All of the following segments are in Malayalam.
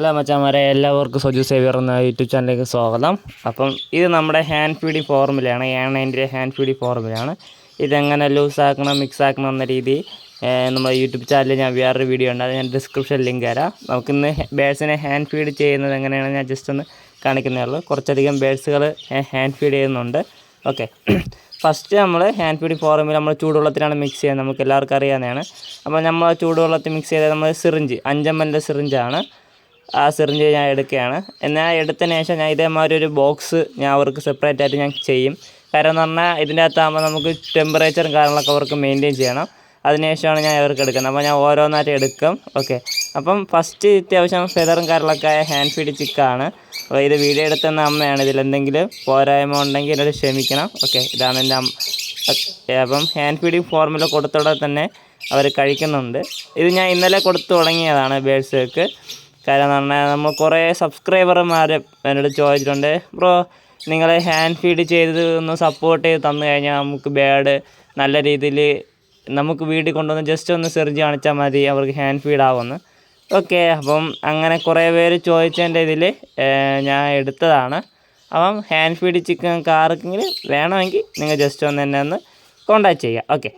ഹലോ മച്ചാമാരെ എല്ലാവർക്കും സജു സേവിയർ എന്ന യൂട്യൂബ് ചാനലിലേക്ക് സ്വാഗതം. അപ്പം ഇത് നമ്മുടെ ഹാൻഡ് ഫീഡിങ് ഫോർമുലയാണ് ഏണൈന്റെ ഹാൻഡ് ഫീഡിങ് ഫോർമുലയാണ് ഇതെങ്ങനെ ലൂസാക്കണം മിക്സ് ആക്കണം എന്ന രീതി നമ്മുടെ യൂട്യൂബ് ചാനലിൽ ഞാൻ വേറൊരു വീഡിയോ ഉണ്ട്. അത് ഞാൻ ഡിസ്ക്രിപ്ഷൻ ലിങ്ക് തരാം. നമുക്കിന്ന് ബേഡ്സിനെ ഹാൻഡ് ഫീഡ് ചെയ്യുന്നത് എങ്ങനെയാണ് ഞാൻ ജസ്റ്റ് ഒന്ന് കാണിക്കുന്നേ ഉള്ളൂ. കുറച്ചധികം ബേഡ്സുകൾ ഹാൻഡ് ഫീഡ് ചെയ്യുന്നുണ്ട്. ഓക്കെ ഫസ്റ്റ് നമ്മൾ ഹാൻഡ് ഫീഡ് ഫോർമുല നമ്മൾ ചൂടുവെള്ളത്തിലാണ് മിക്സ് ചെയ്യുന്നത്. നമുക്ക് എല്ലാവർക്കും അറിയാവുന്നതാണ്. അപ്പോൾ നമ്മൾ ചൂടുവെള്ളത്തിൽ മിക്സ് ചെയ്താൽ നമ്മൾ സിറിഞ്ച് അഞ്ചമ്മന്റെ സിറിഞ്ചാണ് ആ സിറിഞ്ച് ഞാൻ എടുക്കുകയാണ്. എന്നാൽ എടുത്തതിന് ശേഷം ഞാൻ ഇതേമാതിരി ഒരു ബോക്സ് ഞാൻ അവർക്ക് സെപ്പറേറ്റ് ആയിട്ട് ഞാൻ ചെയ്യും. കാരണം എന്ന് പറഞ്ഞാൽ ഇതിന്റെ അകത്താകുമ്പോൾ നമുക്ക് ടെമ്പറേച്ചറും കാര്യങ്ങളൊക്കെ അവർക്ക് മെയിന്റെയിൻ ചെയ്യണം. അതിനുശേഷമാണ് ഞാൻ അവർക്ക് എടുക്കുന്നത്. അപ്പോൾ ഞാൻ ഓരോന്നായിട്ട് എടുക്കും. ഓക്കെ അപ്പം ഫസ്റ്റ് അത്യാവശ്യം ഫെതറും കാര്യങ്ങളൊക്കെ ഹാൻഡ് ഫീഡ് ചിക്കാണ് അപ്പോൾ ഇത് വീഡിയോ എടുത്തുന്ന അമ്മയാണ്. ഇതിൽ എന്തെങ്കിലും പോരായ്മ ഉണ്ടെങ്കിൽ എന്നോട് ക്ഷമിക്കണം. ഓക്കെ ഇതാണ് എന്റെ അമ്മ. അപ്പം ഹാൻഡ് ഫീഡിങ് ഫോർമുല കൊടുത്തോടെ തന്നെ അവർ കഴിക്കുന്നുണ്ട്. ഇത് ഞാൻ ഇന്നലെ കൊടുത്തു തുടങ്ങിയതാണ് ബേഡ്സുകൾക്ക് കാര്യം എന്ന് പറഞ്ഞാൽ നമ്മൾ കുറേ സബ്സ്ക്രൈബർമാർ എന്നോട് ചോദിച്ചിട്ടുണ്ട്. ബ്രോ നിങ്ങൾ ഹാൻഡ് ഫീഡ് ചെയ്ത് ഒന്ന് സപ്പോർട്ട് ചെയ്ത് തന്നു കഴിഞ്ഞാൽ നമുക്ക് ബേഡ് നല്ല രീതിയിൽ നമുക്ക് വീട്ടിൽ കൊണ്ടുവന്ന് ജസ്റ്റ് ഒന്ന് സെർജ് കാണിച്ചാൽ മതി അവർക്ക് ഹാൻഡ് ഫീഡ് ആവുമെന്ന് ഓക്കെ അപ്പം അങ്ങനെ കുറേ പേര് ചോദിച്ചതിന്റെ ഇതിൽ ഞാൻ എടുത്തതാണ്. അപ്പം ഹാൻഡ് ഫീഡ് ചിക്കൻ കാർക്കെങ്കിൽ വേണമെങ്കിൽ നിങ്ങൾ ജസ്റ്റ് ഒന്ന് എന്നെ ഒന്ന് കോണ്ടാക്ട് ചെയ്യുക ഓക്കെ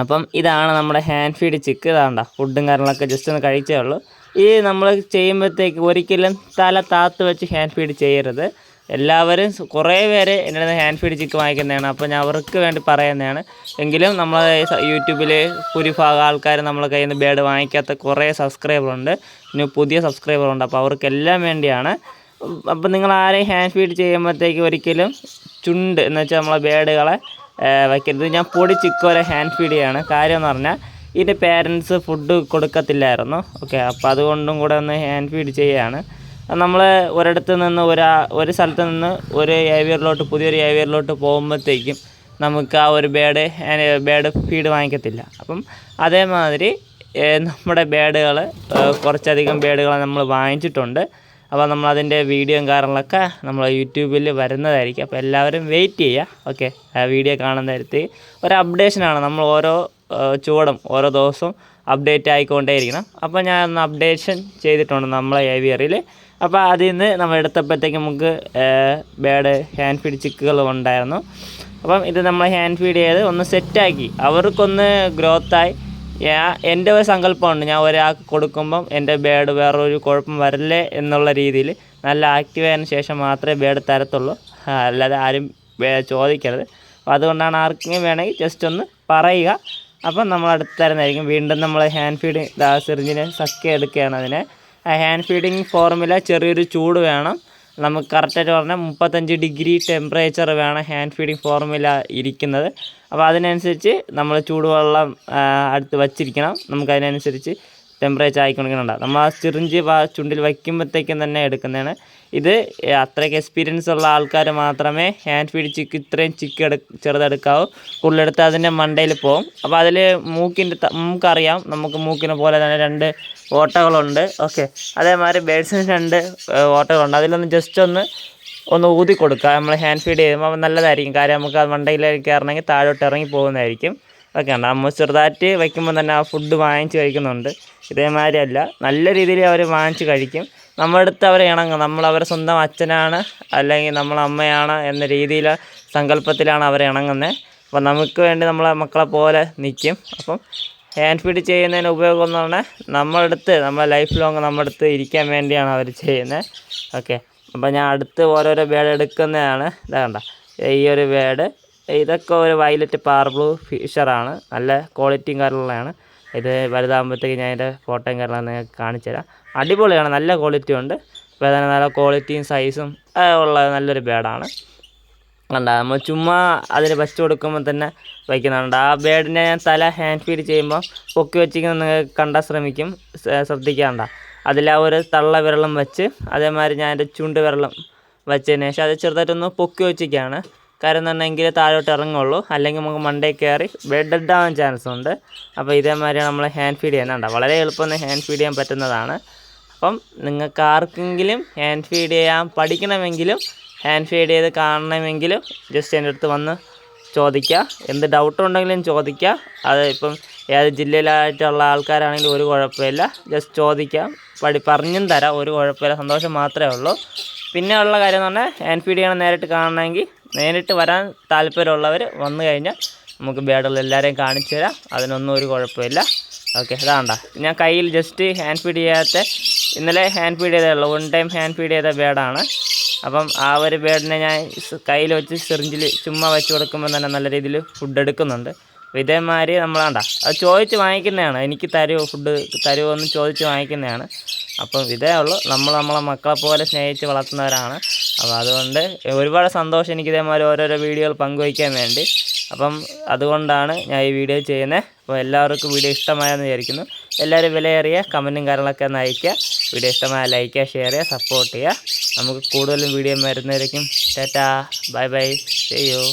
അപ്പം ഇതാണ് നമ്മുടെ ഹാൻഡ് ഫീഡ് ചിക്ക് ഇതാണ്ട ഫുഡും കാര്യങ്ങളൊക്കെ ജസ്റ്റ് ഒന്ന് കഴിച്ചേ ഉള്ളൂ. ഈ നമ്മൾ ചെയ്യുമ്പോഴത്തേക്ക് ഒരിക്കലും തല താത്ത് വെച്ച് ഹാൻഡ് ഫീഡ് ചെയ്യരുത്. എല്ലാവരും കുറേ പേര് എന്റെ ഹാൻഡ് ഫീഡ് ചിക്ക് വാങ്ങിക്കുന്നതാണ്. അപ്പോൾ ഞാൻ അവർക്ക് വേണ്ടി പറയുന്നതാണ്. എങ്കിലും നമ്മൾ യൂട്യൂബിൽ ഭൂരിഭാഗം ആൾക്കാർ നമ്മളെ കയ്യിൽ നിന്ന് ബേഡ് വാങ്ങിക്കാത്ത കുറേ സബ്സ്ക്രൈബറുണ്ട് പിന്നെ പുതിയ സബ്സ്ക്രൈബറുണ്ട് അപ്പോൾ അവർക്കെല്ലാം വേണ്ടിയാണ്. അപ്പം നിങ്ങൾ ആരെയും ഹാൻഡ് ഫീഡ് ചെയ്യുമ്പോഴത്തേക്ക് ഒരിക്കലും ചുണ്ട് എന്ന് വെച്ചാൽ നമ്മളെ ബേഡുകളെ വയ്ക്കരുത് ഞാൻ പൊടി ചിക്കോരെ ഹാൻഡ് ഫീഡ് ചെയ്യാണ്. കാര്യം എന്ന് പറഞ്ഞാൽ ഇതിന്റെ പേരൻസ് ഫുഡ് കൊടുക്കത്തില്ലായിരുന്നു. ഓക്കെ അപ്പോൾ അതുകൊണ്ടും കൂടെ ഒന്ന് ഹാൻഡ് ഫീഡ് ചെയ്യുകയാണ് നമ്മൾ ഒരിടത്ത് നിന്ന് ഒരാ ഒരു സ്ഥലത്ത് നിന്ന് ഒരു ഏവിയറിലോട്ട് പുതിയൊരു ഏവിയറിലോട്ട് പോകുമ്പോഴത്തേക്കും നമുക്ക് ആ ഒരു ബേഡ് ബേഡ് ഫീഡ് വാങ്ങിക്കത്തില്ല. അപ്പം അതേമാതിരി നമ്മുടെ ബേഡുകൾ കുറച്ചധികം ബേഡുകൾ നമ്മൾ വാങ്ങിച്ചിട്ടുണ്ട്. അപ്പോൾ നമ്മളതിന്റെ വീഡിയോയും കാര്യങ്ങളൊക്കെ നമ്മൾ യൂട്യൂബിൽ വരുന്നതായിരിക്കും. അപ്പോൾ എല്ലാവരും വെയിറ്റ് ചെയ്യുക. ഓക്കെ വീഡിയോ കാണുന്ന നേരത്ത് ഒരു അപ്ഡേഷനാണ് നമ്മൾ ഓരോ ചുവടും ഓരോ ദിവസവും അപ്ഡേറ്റ് ആയിക്കൊണ്ടേയിരിക്കണം. അപ്പോൾ ഞാൻ ഒന്ന് അപ്ഡേഷൻ ചെയ്തിട്ടുണ്ട് നമ്മളെ ഏവിയറിൽ അപ്പോൾ അതിൽ നിന്ന് നമ്മൾ എടുത്തപ്പോഴത്തേക്ക് നമുക്ക് ബേഡ് ഹാൻഡ് ഫീഡ് ചിക്കുകൾ ഉണ്ടായിരുന്നു. അപ്പം ഇത് നമ്മൾ ഹാൻഡ് ഫീഡ് ചെയ്ത് ഒന്ന് സെറ്റാക്കി അവർക്കൊന്ന് ഗ്രോത്തായി എന്റെ ഒരു സങ്കല്പമുണ്ട്. ഞാൻ ഒരാൾക്ക് കൊടുക്കുമ്പം എന്റെ ബേഡ് വേറൊരു കുഴപ്പം വരില്ലേ എന്നുള്ള രീതിയിൽ നല്ല ആക്റ്റീവ് ആയതിനു ശേഷം മാത്രമേ ബേഡ് തരത്തുള്ളൂ. അല്ലാതെ ആരും ചോദിക്കരുത്. അപ്പോൾ അതുകൊണ്ടാണ് ആർക്കെങ്കിലും വേണമെങ്കിൽ ജസ്റ്റ് ഒന്ന് പറയുക. അപ്പം നമ്മൾ അടുത്ത് തരുന്നതായിരിക്കും. വീണ്ടും നമ്മൾ ഹാൻഡ് ഫീഡ് ഇതാ സിറിഞ്ചിനെ സക്കി എടുക്കുകയാണ് അതിനെ. ഹാൻഡ് ഫീഡിങ് ഫോർമുല ചെറിയൊരു ചൂട് വേണം. നമുക്ക് കറക്റ്റായിട്ട് പറഞ്ഞാൽ മുപ്പത്തഞ്ച് ഡിഗ്രി ടെമ്പറേച്ചർ വേണം ഹാൻഡ് ഫീഡിങ് ഫോർമുല ഇരിക്കുന്നത്. അപ്പോൾ അതിനനുസരിച്ച് നമ്മൾ ചൂടുവെള്ളം അടുത്ത് വച്ചിരിക്കണം. നമുക്ക് അതിനനുസരിച്ച് ടെമ്പറേച്ചർ ആയിക്കൊണ്ടിരിക്കുന്നുണ്ട്. നമ്മൾ ആ സിറിഞ്ച് ചുണ്ടിൽ വയ്ക്കുമ്പോഴത്തേക്കും തന്നെ എടുക്കുന്നതാണ്. ഇത് അത്രയ്ക്ക് എക്സ്പീരിയൻസ് ഉള്ള ആൾക്കാർ മാത്രമേ ഹാൻഡ് ഫീഡ് ചിക്ക് ഇത്രയും ചിക്ക് എടു ചെറുതെടുക്കാവൂ. കൂടുതലെടുത്ത് അതിന്റെ മണ്ടയിൽ പോകും അപ്പോൾ അതിൽ മൂക്കിന്റെ നമുക്കറിയാം മൂക്കറിയാം. നമുക്ക് മൂക്കിനെ പോലെ തന്നെ രണ്ട് ഓട്ടകളുണ്ട്. ഓക്കെ. അതേമാതിരി ബേഡ്സിന് രണ്ട് ഓട്ടകളുണ്ട്. അതിലൊന്ന് ജസ്റ്റ് ഒന്ന് ഒന്ന് ഊതി കൊടുക്കുക നമ്മൾ ഹാൻഡ് ഫീഡ് ചെയ്യുമ്പോൾ നല്ലതായിരിക്കും. കാര്യം നമുക്ക് മണ്ടയിലേക്ക് കയറണമെങ്കിൽ താഴോട്ട് ഇറങ്ങി പോകുന്നതായിരിക്കും. ഓക്കെ ഉണ്ട് നമ്മൾ ചെറുതായിട്ട് വയ്ക്കുമ്പോൾ തന്നെ ആ ഫുഡ് വാങ്ങിച്ച് കഴിക്കുന്നുണ്ട്. ഇതേമാതിരി അല്ല നല്ല രീതിയിൽ അവർ വാങ്ങിച്ച് കഴിക്കും. നമ്മുടെ അടുത്ത് അവരെ ഇണങ്ങും. നമ്മൾ അവരെ സ്വന്തം അച്ഛനാണ് അല്ലെങ്കിൽ നമ്മൾ അമ്മയാണ് എന്ന രീതിയിൽ സങ്കല്പത്തിലാണ് അവരെ ഇണങ്ങുന്നത് അപ്പോൾ നമുക്ക് വേണ്ടി നമ്മളെ മക്കളെ പോലെ നിൽക്കും അപ്പം ഹാൻഡ് ഫീഡ് ചെയ്യുന്നതിന് ഉപയോഗം എന്ന് പറഞ്ഞാൽ അടുത്ത് നമ്മളെ ലൈഫ് ലോങ് നമ്മുടെ അടുത്ത് ഇരിക്കാൻ വേണ്ടിയാണ് അവർ ചെയ്യുന്നത് ഓക്കെ അപ്പോൾ ഞാൻ അടുത്ത് ഓരോരോ ബേഡ് എടുക്കുന്നതാണ്. ഇതാ കണ്ട? ഈ ഒരു ബേഡ് ഇതൊക്കെ ഒരു വയലറ്റ് പാർബ്ലൂ ഫിഷറാണ്. നല്ല ക്വാളിറ്റിയും കാര്യമുള്ളതാണ് ഇത് വലുതാകുമ്പോഴത്തേക്ക് ഞാൻ ഇതിന്റെ ഫോട്ടോയും കാര്യങ്ങളും നിങ്ങൾക്ക് കാണിച്ചു തരാം അടിപൊളിയാണ് നല്ല ക്വാളിറ്റി ഉണ്ട്. ഇപ്പോൾ തന്നെ നല്ല ക്വാളിറ്റിയും സൈസും ഉള്ള നല്ലൊരു ബേഡാണ്. കണ്ട നമ്മൾ ചുമ്മാ അതിന് വെച്ച് കൊടുക്കുമ്പോൾ തന്നെ വയ്ക്കുന്നുണ്ട് ആ ബേഡിനെ ഞാൻ തല ഹാൻഡ് ഫീഡ് ചെയ്യുമ്പോൾ പൊക്കി വെച്ചിരിക്കുന്നത് നിങ്ങൾ കണ്ടാൽ ശ്രമിക്കും. ശ്രദ്ധിക്കാണ്ട അതിൽ ആ ഒരു തള്ള വിരളം വെച്ച് അതേമാതിരി ഞാൻ എന്റെ ചുണ്ട് വിരളം വെച്ചതിന് ശേഷം അത് ചെറുതായിട്ടൊന്ന് പൊക്കി വെച്ചിരിക്കുകയാണ്. കാര്യം താഴോട്ട് ഇറങ്ങുള്ളൂ. അല്ലെങ്കിൽ നമുക്ക് മണ്ടേ കയറി ബെഡ് ആവാൻ ചാൻസ് ഉണ്ട്. അപ്പോൾ ഇതേമാതിരിയാണ് നമ്മൾ ഹാൻഡ് ഫീഡ് ചെയ്യുന്നുണ്ട് വളരെ എളുപ്പം ഹാൻഡ് ഫീഡ് ചെയ്യാൻ പറ്റുന്നതാണ്. അപ്പം നിങ്ങൾക്ക് ആർക്കെങ്കിലും ഹാൻഡ് ഫീഡ് ചെയ്യാൻ പഠിക്കണമെങ്കിലും ഹാൻഡ് ഫീഡ് ചെയ്ത് കാണണമെങ്കിലും ജസ്റ്റ് എന്റെ അടുത്ത് വന്ന് ചോദിക്കുക. എന്ത് ഡൗട്ട് ഉണ്ടെങ്കിലും ചോദിക്കുക. അത് ഇപ്പം ഏത് ജില്ലയിലായിട്ടുള്ള ആൾക്കാരാണെങ്കിലും ഒരു കുഴപ്പമില്ല. ജസ്റ്റ് ചോദിക്കാം പഠി പറഞ്ഞും തരാം. ഒരു കുഴപ്പമില്ല. സന്തോഷം മാത്രമേ ഉള്ളൂ. പിന്നെ ഉള്ള കാര്യം എന്ന് പറഞ്ഞാൽ ഹാൻഡ് ഫീഡ് ചെയ്യണം നേരിട്ട് കാണണമെങ്കിൽ നേരിട്ട് വരാൻ താല്പര്യമുള്ളവർ വന്നു കഴിഞ്ഞാൽ നമുക്ക് ബേഡുള്ള എല്ലാവരെയും കാണിച്ചു തരാം. അതിനൊന്നും ഒരു കുഴപ്പമില്ല. ഓക്കെ അതാണ്ട ഞാൻ കയ്യിൽ ജസ്റ്റ് ഹാൻഡ് ഫീഡ് ചെയ്യാത്ത ഇന്നലെ ഹാൻഡ് ഫീഡ് ചെയ്തേ ഉള്ളൂ. വൺ ടൈം ഹാൻഡ് ഫീഡ് ചെയ്ത ബേഡാണ്. അപ്പം ആ ഒരു ബേഡിനെ ഞാൻ കയ്യിൽ വെച്ച് സിറിഞ്ചിൽ ചുമ്മാ വെച്ച് കൊടുക്കുമ്പോൾ തന്നെ നല്ല രീതിയിൽ ഫുഡ് എടുക്കുന്നുണ്ട്. അപ്പോൾ ഇതേമാതിരി നമ്മളാണ്ട. അത് ചോദിച്ച് വാങ്ങിക്കുന്നതാണ്. എനിക്ക് തരുമോ ഫുഡ് തരുമോ എന്ന് ചോദിച്ച് വാങ്ങിക്കുന്നതാണ്. അപ്പം ഇതേ ഉള്ളൂ. നമ്മൾ നമ്മളെ മക്കളെ പോലെ സ്നേഹിച്ച് വളർത്തുന്നവരാണ്. അപ്പോൾ അതുകൊണ്ട് ഒരുപാട് സന്തോഷം എനിക്ക് ഇതേമാതിരി ഓരോരോ വീഡിയോകൾ പങ്കുവയ്ക്കാൻ വേണ്ടി. അപ്പം അതുകൊണ്ടാണ് ഞാൻ ഈ വീഡിയോ ചെയ്യുന്നത് അപ്പോൾ എല്ലാവർക്കും വീഡിയോ ഇഷ്ടമായെന്ന് വിചാരിക്കുന്നു. എല്ലാവരും വിലയേറിയ കമന്റും കാര്യങ്ങളൊക്കെ ഒന്ന് അയയ്ക്കുക. വീഡിയോ ഇഷ്ടമായ ലൈക്ക് ചെയ്യുക ഷെയർ ചെയ്യുക സപ്പോർട്ട് ചെയ്യുക. നമുക്ക് കൂടുതലും വീഡിയോ വരുന്നതായിരിക്കും ടാറ്റാ. Bye bye. ചെയ്യൂ